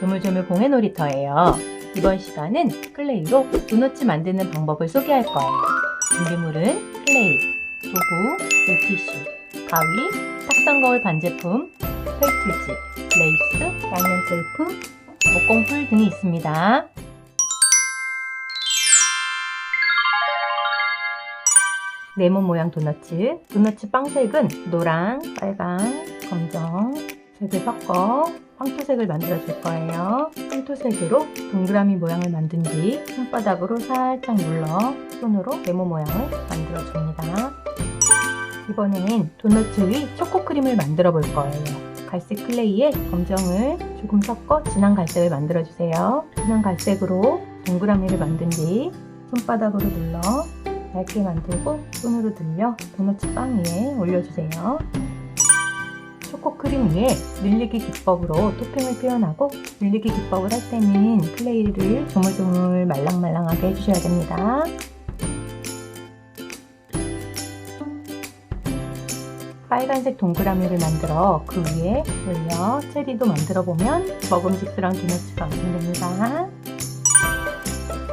조물조물 공예 놀이터예요. 이번 시간은 클레이로 도넛 만드는 방법을 소개할 거예요. 준비물은 클레이, 도구, 물티슈, 가위, 탁상 거울 반제품, 펠트지, 레이스, 양면 테이프, 목공풀 등이 있습니다. 네모 모양 도너츠. 도너츠 빵색은 노랑, 빨강, 검정 색을 섞어 황토색을 만들어 줄 거예요. 황토색으로 동그라미 모양을 만든 뒤 손바닥으로 살짝 눌러 손으로 네모 모양을 만들어 줍니다. 이번엔 도너츠 위 초코크림을 만들어 볼 거예요. 갈색 클레이에 검정을 조금 섞어 진한 갈색을 만들어 주세요. 진한 갈색으로 동그라미를 만든 뒤 손바닥으로 눌러 얇게 만들고 손으로 들려 도넛 빵 위에 올려주세요. 초코 크림 위에 늘리기 기법으로 토핑을 표현하고 늘리기 기법을 할 때는 클레이를 조물조물 말랑말랑하게 해주셔야 됩니다. 빨간색 동그라미를 만들어 그 위에 올려 체리도 만들어 보면 먹음직스러운 도넛가 완성됩니다.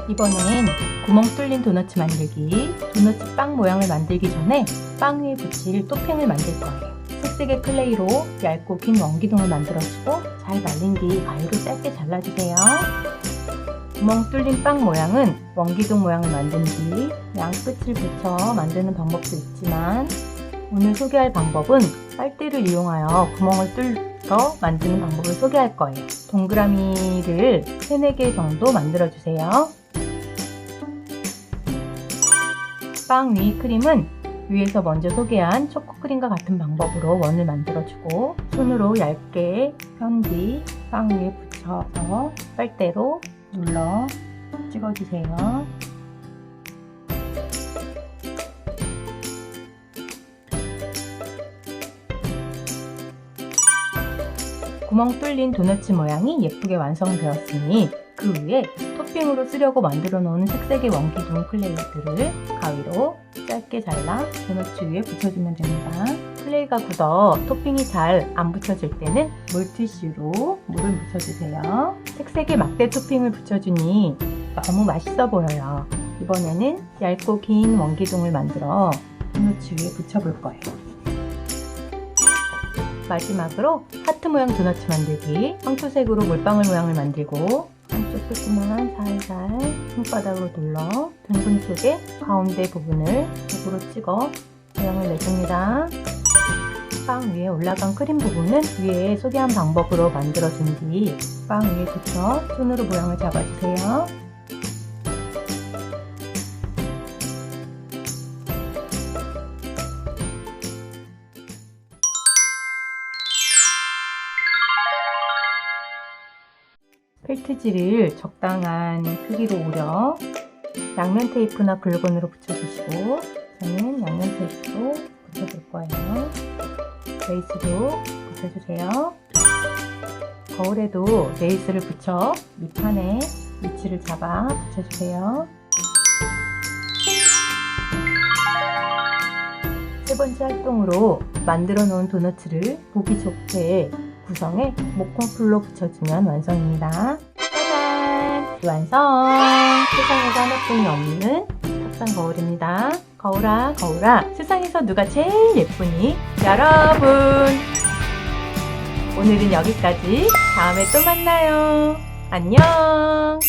이번엔 구멍 뚫린 도넛 만들기. 도넛 빵 모양을 만들기 전에 빵 위에 붙일 토핑을 만들 거예요. 색색의 클레이로 얇고 긴 원기둥을 만들어주고 잘 말린 뒤 가위로 짧게 잘라주세요. 구멍 뚫린 빵 모양은 원기둥 모양을 만든 뒤 양끝을 붙여 만드는 방법도 있지만 오늘 소개할 방법은 빨대를 이용하여 구멍을 뚫어 만드는 방법을 소개할 거예요. 동그라미를 3, 4개 정도 만들어주세요. 빵 위 크림은 위에서 먼저 소개한 초코크림과 같은 방법으로 원을 만들어주고 손으로 얇게 편 뒤 빵 위에 붙여서 빨대로 눌러 찍어주세요. 구멍 뚫린 도넛 모양이 예쁘게 완성되었으니 그 위에 토핑으로 쓰려고 만들어 놓은 색색의 원기둥 클레이들을 가위로 짧게 잘라 도넛 위에 붙여주면 됩니다. 클레이가 굳어 토핑이 잘 안 붙여질 때는 물티슈로 물을 묻혀주세요. 색색의 막대 토핑을 붙여주니 너무 맛있어 보여요. 이번에는 얇고 긴 원기둥을 만들어 도넛 위에 붙여볼 거예요. 마지막으로 하트 모양 도넛 만들기 황토색으로 물방울 모양을 만들고 한쪽 끝만 살살 손바닥으로 눌러 둥근 쪽에 가운데 부분을 도구로 찍어 모양을 내줍니다. 빵 위에 올라간 크림 부분은 위에 소개한 방법으로 만들어준 뒤 빵 위에 붙여 손으로 모양을 잡아주세요. 펠트지를 적당한 크기로 오려 양면 테이프나 글루건으로 붙여주시고 저는 양면 테이프로 붙여줄 거예요. 레이스도 붙여주세요. 거울에도 레이스를 붙여 밑판에 위치를 잡아 붙여주세요. 세 번째 활동으로 만들어 놓은 도너츠를 보기 좋게 구성에 목공 풀로 붙여주면 완성입니다. 짜잔! 완성! 세상에서 하나뿐이 없는 탁상 거울입니다. 거울아, 거울아, 세상에서 누가 제일 예쁘니? 여러분! 오늘은 여기까지. 다음에 또 만나요. 안녕!